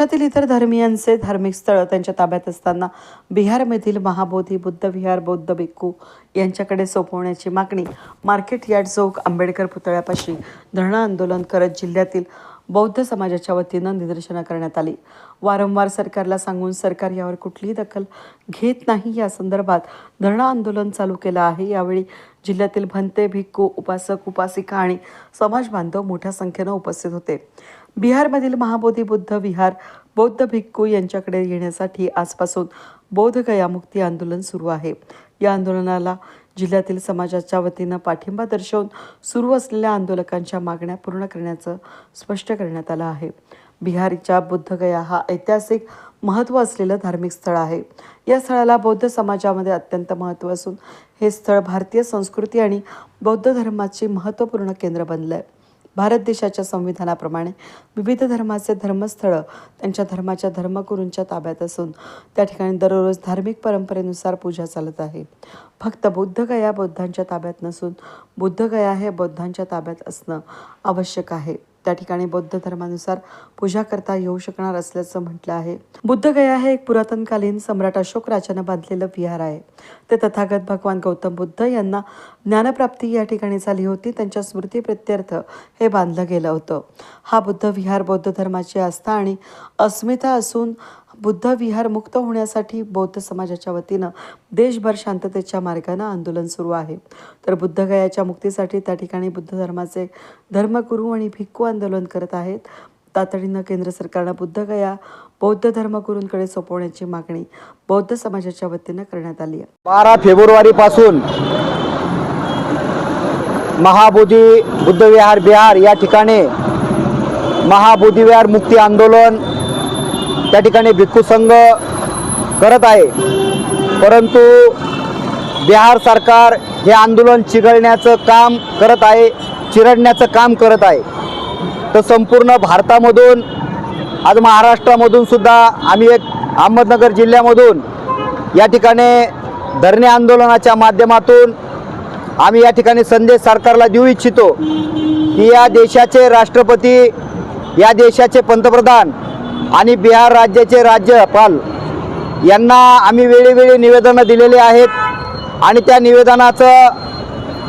देशातील इतर धर्मियांचे धार्मिक स्थळं त्यांच्या ताब्यात असताना बिहारमधील महाबोधी बुद्ध विहार बौद्ध भिक्खू यांच्याकडे सोपवण्याची मागणी मार्केट यार्ड चौक आंबेडकर पुतळ्यापाशी धरणं आंदोलन करत जिल्ह्यातील बौद्ध समाजाच्या वतीनं निदर्शनं करण्यात आली. वारंवार सरकारला सांगून सरकार यावर कुठलीही दखल घेत नाही. या संदर्भात धरणं आंदोलन चालू केलं आहे. यावेळी जिल्ह्यातील भंते भिक्खू उपासक उपासिका आणि समाज बांधव मोठ्या संख्येनं उपस्थित होते. बिहारमधील महाबोधी बुद्ध विहार बौद्ध भिक्खू यांच्याकडे येण्यासाठी आजपासून बोधगया मुक्ती आंदोलन सुरू आहे. या आंदोलनाला जिल्ह्यातील समाजाच्या वतीनं पाठिंबा दर्शवून सुरू असलेल्या आंदोलकांच्या मागण्या पूर्ण करण्याचं स्पष्ट करण्यात आलं आहे. बिहारीच्या बुद्धगया हा ऐतिहासिक महत्त्व असलेलं धार्मिक स्थळ आहे. या स्थळाला बौद्ध समाजामध्ये अत्यंत महत्त्व असून हे स्थळ भारतीय संस्कृती आणि बौद्ध धर्माचे महत्त्वपूर्ण केंद्र बनलं आहे भारत देशाच्या संविधानाप्रमाणे विविध धर्माचे धर्मस्थळं त्यांच्या धर्माच्या धर्मगुरूंच्या ताब्यात असून त्या ठिकाणी दररोज धार्मिक परंपरेनुसार पूजा चालत आहे. फक्त बुद्धगया बौद्धांच्या ताब्यात नसून बुद्धगया हे बौद्धांच्या ताब्यात असणं आवश्यक आहे. त्या ठिकाणी बौद्ध धर्मानुसार पूजा करता येऊ शकणार असल्याचं म्हटलं आहे. बुद्धगया हे एक पुरातनकालीन सम्राट अशोक राजानं बांधलेलं विहार आहे. ते तथागत भगवान गौतम बुद्ध यांना ज्ञानप्राप्ती या ठिकाणी झाली होती. त्यांच्या स्मृती प्रत्यर्थ हे बांधलं गेलं होतं. हा बुद्ध विहार बौद्ध धर्माची आस्था आणि अस्मिता असून बुद्ध विहार मुक्त होण्यासाठी बौद्ध समाजाच्या वतीनं देशभर शांततेच्या मार्गानं आंदोलन सुरू आहे. तर बुद्धगयाच्या मुक्तीसाठी त्या ठिकाणी बुद्ध धर्माचे धर्मगुरू आणि भिक्खू आंदोलन करत आहेत. तातडीनं केंद्र सरकारनं बुद्धगया बौद्ध धर्मगुरूंकडे सोपवण्याची मागणी बौद्ध समाजाच्या वतीनं करण्यात आली आहे. बारा फेब्रुवारी पासून महाबोधी बुद्धविहार बिहार या ठिकाणी महाबोधीविहार मुक्ती आंदोलन त्या ठिकाणी भिक्खू संघ करत आहे. परंतु बिहार सरकार हे आंदोलन चिघळण्याचं काम करत आहे चिरडण्याचं काम करत आहे. तर संपूर्ण भारतामधून आज महाराष्ट्रामधून सुद्धा आम्ही एक अहमदनगर जिल्ह्यामधून या ठिकाणी धरणे आंदोलनाच्या माध्यमातून आम्ही या ठिकाणी संदेश सरकारला देऊ इच्छितो की या देशाचे राष्ट्रपती या देशाचे पंतप्रधान आणि बिहार राज्याचे राज्यपाल यांना आम्ही वेळोवेळी निवेदनं दिलेली आहेत आणि त्या निवेदनाचं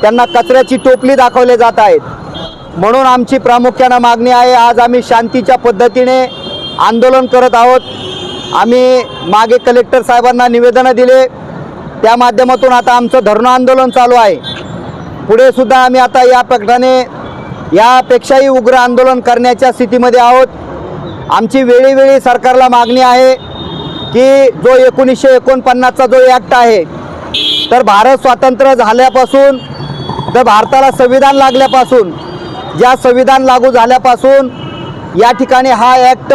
त्यांना कचऱ्याची टोपली दाखवले जात आहेत. म्हणून आमची प्रामुख्यानं मागणी आहे आज आम्ही शांतीच्या पद्धतीने आंदोलन करत आहोत. आम्ही मागे कलेक्टर साहेबांना निवेदनं दिले. त्या माध्यमातून आता आमचं धरणं आंदोलन चालू आहे. पुढेसुद्धा आम्ही आता या प्रकारे यापेक्षाही उग्र आंदोलन करण्याच्या स्थितीमध्ये आहोत. आमची वेळोवेळी सरकारला मागणी आहे की जो एकोणीसशे एकोणपन्नासचा जो ॲक्ट आहे तर भारत स्वातंत्र्य झाल्यापासून तर भारताला संविधान लागल्यापासून ज्या संविधान लागू झाल्यापासून या ठिकाणी हा ॲक्ट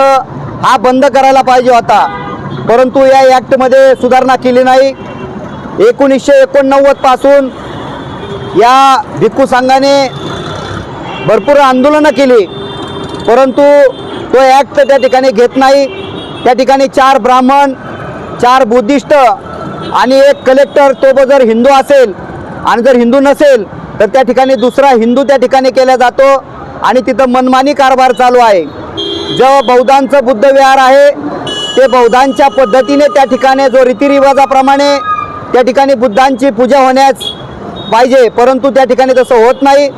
हा बंद करायला पाहिजे होता. परंतु या ॲक्टमध्ये सुधारणा केली नाही. एकोणीसशे एकोणनव्वदपासून या भिक्खू संघाने भरपूर आंदोलनं केली. परंतु तो ॲक्ट त्या ठिकाणी घेत नाही. त्या ठिकाणी चार ब्राह्मण चार बुद्धिस्ट आणि एक कलेक्टर तो जर हिंदू असेल आणि जर हिंदू नसेल तर त्या ठिकाणी दुसरा हिंदू त्या ठिकाणी केला जातो आणि तिथं मनमानी कारभार चालू आहे. जो बौद्धांचं बुद्ध विहार आहे ते बौद्धांच्या पद्धतीने त्या ठिकाणी जो रीतिरिवाजाप्रमाणे त्या ठिकाणी बुद्धांची पूजा होण्यास पाहिजे परंतु त्या ठिकाणी तसं होत नाही.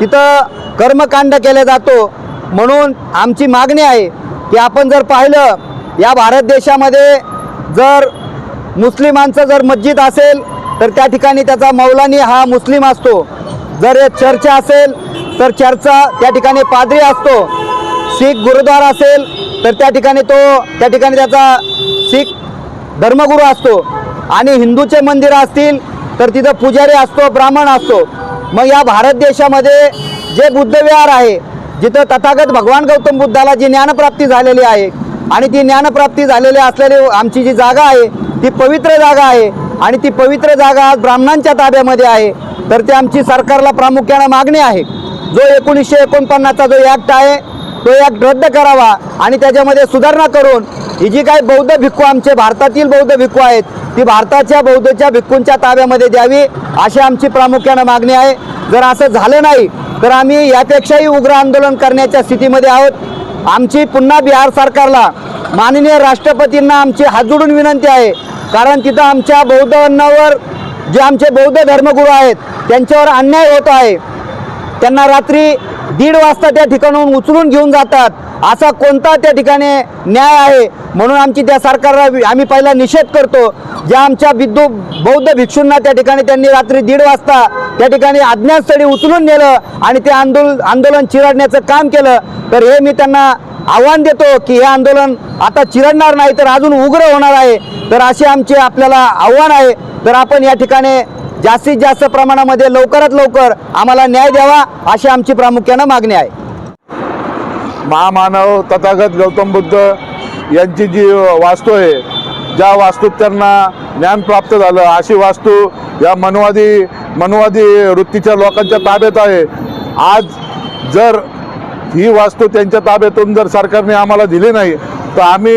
तिथं कर्मकांड केला जातो. म्हणून आमची मागणी आहे की आपण जर पाहिलं या भारत देशामध्ये जर मुस्लिमांचं जर मस्जिद असेल तर त्या ठिकाणी त्याचा मौलानी हा मुस्लिम असतो. जर चर्च असेल तर चर्चचा त्या ठिकाणी पादरी असतो. शीख गुरुद्वारा असेल तर त्या ठिकाणी तो त्या ठिकाणी त्याचा शीख धर्मगुरू असतो. आणि हिंदूचे मंदिरं असतील तर तिथं पुजारी असतो ब्राह्मण असतो. मग या भारत देशामध्ये जे बुद्धविहार आहे जिथं तथागत भगवान गौतम बुद्धाला जी ज्ञानप्राप्ती झालेली आहे आणि ती ज्ञानप्राप्ती झालेली असलेली आमची जी जागा आहे ती पवित्र जागा आहे आणि ती पवित्र जागा आज ब्राह्मणांच्या ताब्यामध्ये आहे. तर ती आमची सरकारला प्रामुख्यानं मागणी आहे. जो एकोणीसशे एकोणपन्नासचा जो ॲक्ट आहे तो ॲक्ट रद्द करावा आणि त्याच्यामध्ये सुधारणा करून ही जी काही बौद्ध भिक्खू आमचे भारतातील बौद्ध भिक्खू आहेत ती भारताच्या बौद्धच्या भिक्खूंच्या ताब्यामध्ये द्यावी अशी आमची प्रामुख्यानं मागणी आहे. जर असं झालं नाही तर आम्ही यापेक्षाही उग्र आंदोलन करण्याच्या स्थितीमध्ये आहोत. आमची पुन्हा बिहार सरकारला माननीय राष्ट्रपतींना आमची हात जोडून विनंती आहे. कारण तिथं आमच्या बौद्धांवर जे आमचे बौद्ध धर्मगुरू आहेत त्यांच्यावर अन्याय होत आहे. त्यांना रात्री दीड वाजता त्या ठिकाणाहून उचलून घेऊन जातात. असा कोणता त्या ठिकाणी न्याय आहे म्हणून आमची त्या सरकारला आम्ही पहिला निषेध करतो. ज्या आमच्या विद्यु बौद्ध भिक्षूंना त्या ठिकाणी त्यांनी रात्री दीड वाजता त्या ठिकाणी अज्ञातस्थळी उचलून नेलं आणि ते आंदोलन आंदोलन चिरडण्याचं काम केलं. तर हे मी त्यांना आव्हान देतो की हे आंदोलन आता चिरडणार नाही तर अजून उग्र होणार आहे. तर असे आमचे आपल्याला आव्हान आहे. तर आपण या ठिकाणी जास्तीत जास्त प्रमाणामध्ये लवकरात लवकर आम्हाला न्याय द्यावा अशी आमची प्रामुख्यानं मागणी आहे. महामानव तथागत गौतम बुद्ध यांची जी वास्तू आहे ज्या वास्तूत त्यांना ज्ञान प्राप्त झालं अशी वास्तू या मनवादी मनवादी वृत्तीच्या लोकांच्या ताब्यात आहे. आज जर ही वास्तू त्यांच्या ताब्यातून जर सरकारने आम्हाला दिली नाही तर आम्ही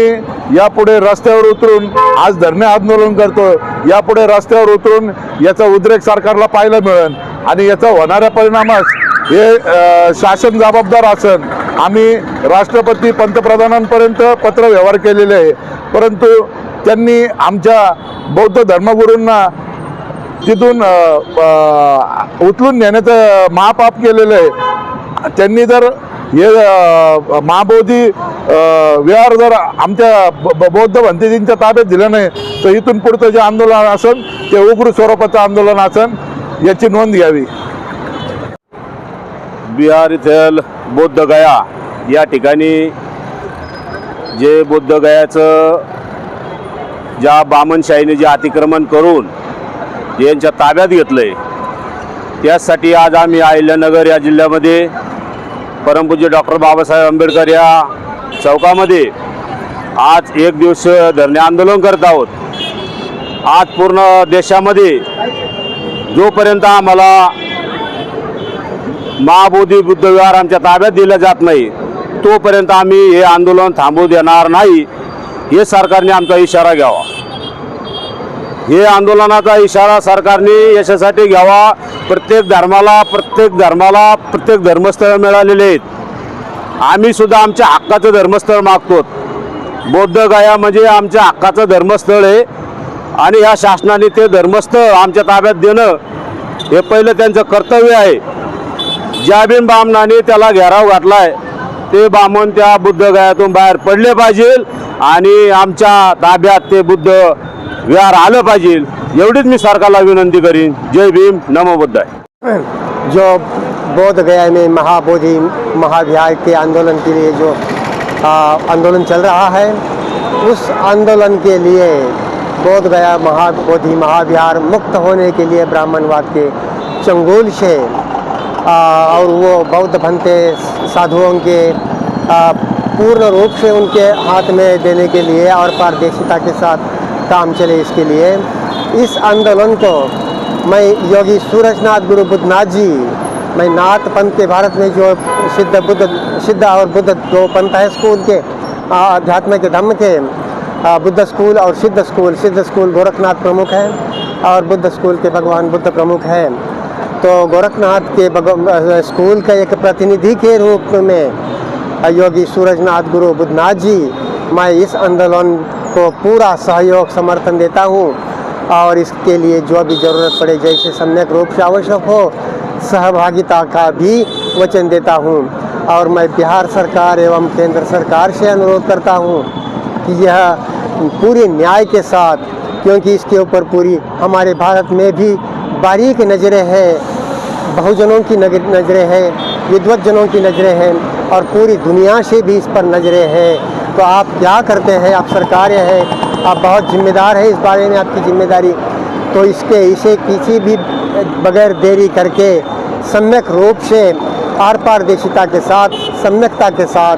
यापुढे रस्त्यावर उतरून आज धरणे आंदोलन करतो यापुढे रस्त्यावर उतरून याचा उद्रेक सरकारला पाहायला मिळेल. आणि याचा होणाऱ्या परिणामास हे शासन जबाबदार असन. आम्ही राष्ट्रपती पंतप्रधानांपर्यंत पत्रव्यवहार केलेले आहे. परंतु त्यांनी आमच्या बौद्ध धर्मगुरूंना तिथून उचलून नेण्याचं महापाप केलेलं आहे. त्यांनी जर हे महाबोधी विहार जर आमच्या ब- बौद्ध भंतेजींच्या ताब्यात दिलं नाही तर इथून पुढचं जे आंदोलन असेल ते उग्र स्वरूपाचं आंदोलन असेल याची नोंद घ्यावी. बिहार इथेल बौद्ध गया या ठिकाणी जे बौद्ध गयाचं ज्या बामनशाहीने जे अतिक्रमण करून यांच्या ताब्यात घेतलं आहे त्यासाठी आज आम्ही अहिल्यानगर या जिल्ह्यामध्ये परमपूज्य डॉक्टर बाबासाहेब आंबेडकर या चौकामध्ये आज एक दिवस धरणे आंदोलन करत आहोत. आज पूर्ण देशामध्ये जोपर्यंत आम्हाला महाबोधी बुद्धविहार आमच्या ताब्यात दिला जात नाही तोपर्यंत आम्ही हे आंदोलन थांबू देणार नाही हे सरकारने आमचा इशारा घ्यावा. हे आंदोलनाचा इशारा सरकारने याच्यासाठी घ्यावा. प्रत्येक धर्माला प्रत्येक धर्माला प्रत्येक धर्मस्थळ मिळालेले आहेत. आम्ही सुद्धा आमच्या हक्काचं धर्मस्थळ मागतो. बौद्ध गया म्हणजे आमच्या हक्काचं धर्मस्थळ आहे. आणि ह्या शासनाने ते धर्मस्थळ आमच्या ताब्यात देणं हे पहिलं त्यांचं कर्तव्य आहे. ज्या बिन बामणाने त्याला घेराव घातलाय ते बामण त्या बुद्ध गयातून बाहेर पडले पाहिजे. आणि आमच्या ताब्यात ते बुद्ध विहार आलं पाहिजे. एवढीच मी सरकारला विनंती करीन. जय भीम नमो बुद्ध जो बोध गया में महाबोधि महाविहार के आंदोलन के लिए जो आ, आंदोलन चल रहा है उस आंदोलन के लिए बोध गया महाबोधि महाविहार मुक्त होने के लिए ब्राह्मणवाद के चंगुल से आ, और वो बौद्ध भंते साधुओं के आ, पूर्ण रूप से उनके हाथ में देने के लिए और पारदर्शिता के साथ काम चले इसके लिए। इस आंदोलन को मैं योगी सूरजनाथ, गुरु बुद्धनाथ जी, मैं नाथ पंथ के भारत में जो सिद्ध बुद्ध, सिद्ध और बुद्ध दो पंथ है स्कूल के अध्यात्म के धम्म के बुद्ध स्कूल और सिद्ध स्कूल। सिद्ध स्कूल गोरखनाथ प्रमुख है और बुद्ध स्कूल के भगवान बुद्ध प्रमुख है। तो गोरखनाथ के स्कूल का एक प्रतिनिधि के रूप में योगी सूरजनाथ, गुरु बुद्धनाथ जी, मैं इस आंदोलन को पूरा सहयोग, समर्थन देता हूँ और इसके लिए जो भी ज़रूरत पड़े, जैसे सम्यक रूप से आवश्यक हो, सहभागिता का भी वचन देता हूँ। और मैं बिहार सरकार एवं केंद्र सरकार से अनुरोध करता हूँ कि यह पूरी न्याय के साथ, क्योंकि इसके ऊपर पूरी हमारे भारत में भी बारीक नज़रें हैं, बहुजनों की नज़रें हैं, विद्वत जनों की नज़रें हैं और पूरी दुनिया से भी इस पर नज़रें हैं। तो आप क्या करते हैं? आप सरकार है, आप बहुत जिम्मेदार है इस बारे में आपकी ज़िम्मेदारी। तो इसके, इसे किसी भी बगैर देरी करके, सम्यक रूप से आर पारदर्शिता के साथ, सम्यकता के साथ,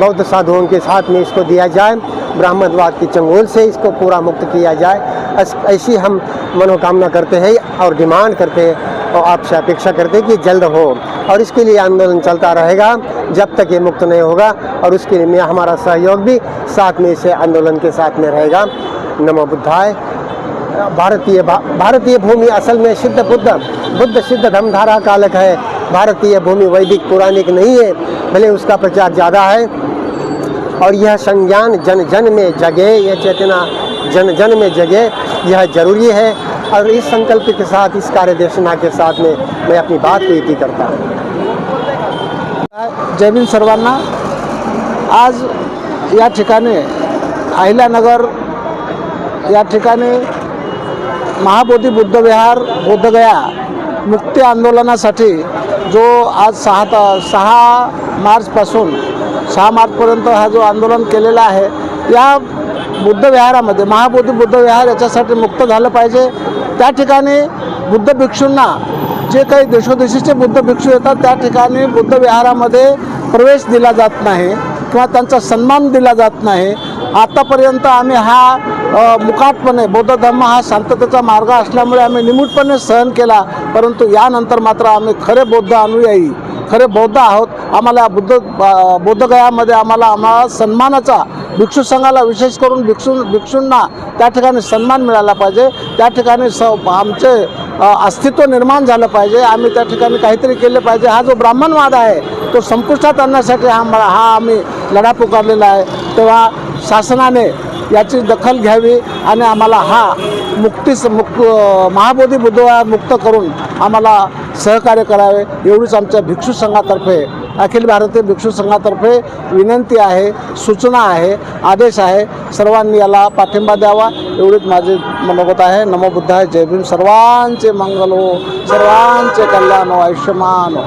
बौद्ध साधुओं के साथ में इसको दिया जाए, ब्राह्मणवाद की चंगोल से इसको पूरा मुक्त किया जाए। ऐस- हम मनोकामना करते हैं और डिमांड करते हैं और आपसे अपेक्षा करते हैं कि जल्द हो। और इसके लिए आंदोलन चलता रहेगा, जब तक ये मुक्त नहीं होगा और उसके लिए हमारा सहयोग भी साथ में इसे आंदोलन के साथ में रहेगा। नमो बुद्धाय। भारतीय भारतीय भूमि असल में सिद्ध बुद्ध। बुद्ध सिद्ध धर्मधारा कालक है। भारतीय भूमि वैदिक पौराणिक नहीं है, भले उसका प्रचार ज़्यादा है। और यह संज्ञान जन जन में जगे, यह चेतना जन जन में जगे। यह ज़रूरी है और इस संकल्प के साथ, इस कार्यदर्शना के साथ में मैं अपनी बात को इति करता हूँ। जय भीम सर्वांना। आज या ठिकाणी अहिल्यानगर या ठिकाणी महाबोधी बुद्ध विहार बोधगया मुक्ती आंदोलनासाठी जो आज सहा सहा मार्चपासून, सहा मार्चपर्यंत हा जो आंदोलन आहे, या बुद्ध विहारामध्ये महाबोधी बुद्ध विहार याच्यासाठी मुक्त झालं पाहिजे. त्या ठिकाणी बुद्ध भिक्षूंना जे काही देशोदेशीचे बुद्ध भिक्षू येतात त्या ठिकाणी बुद्ध विहारामध्ये प्रवेश दिला जात नाही किंवा त्यांचा सन्मान दिला जात नाही. आतापर्यंत आम्ही हा मुकाटपणे बौद्ध धर्म हा शांततेचा मार्ग असल्यामुळे आम्ही निमूटपणे सहन केला परंतु यानंतर मात्र आम्ही खरे बौद्ध अनुयायी खरे बौद्ध आहोत. आम्हाला बुद्ध बौद्धगयामध्ये आम्हाला आम्हाला सन्मानाचा भिक्षू संघाला विशेष करून भिक्षू भिक्षूंना त्या ठिकाणी सन्मान मिळाला पाहिजे. त्या ठिकाणी स आमचे अस्तित्व निर्माण झालं पाहिजे. आम्ही त्या ठिकाणी काहीतरी केले पाहिजे. हा जो ब्राह्मणवाद आहे तो संपुष्टात आणण्यासाठी हा मला हा आम्ही लढा पुकारलेला आहे. तेव्हा शासनाने याची दखल घ्यावी आणि आम्हाला हा मुक्तीस मुक्त महाबोधी बुद्धवा मुक्त करून आम्हाला सहकार्य करावे एवढीच आमच्या भिक्षू संघातर्फे अखिल भारतीय भिक्षू संघातर्फे विनंती आहे सूचना आहे आदेश आहे. सर्वांनी याला पाठिंबा द्यावा एवढीच माझे मनोगत आहे. नमो बुद्धाय जय भीम. सर्वांचे मंगल हो सर्वांचे कल्याण हो आयुष्यमान हो.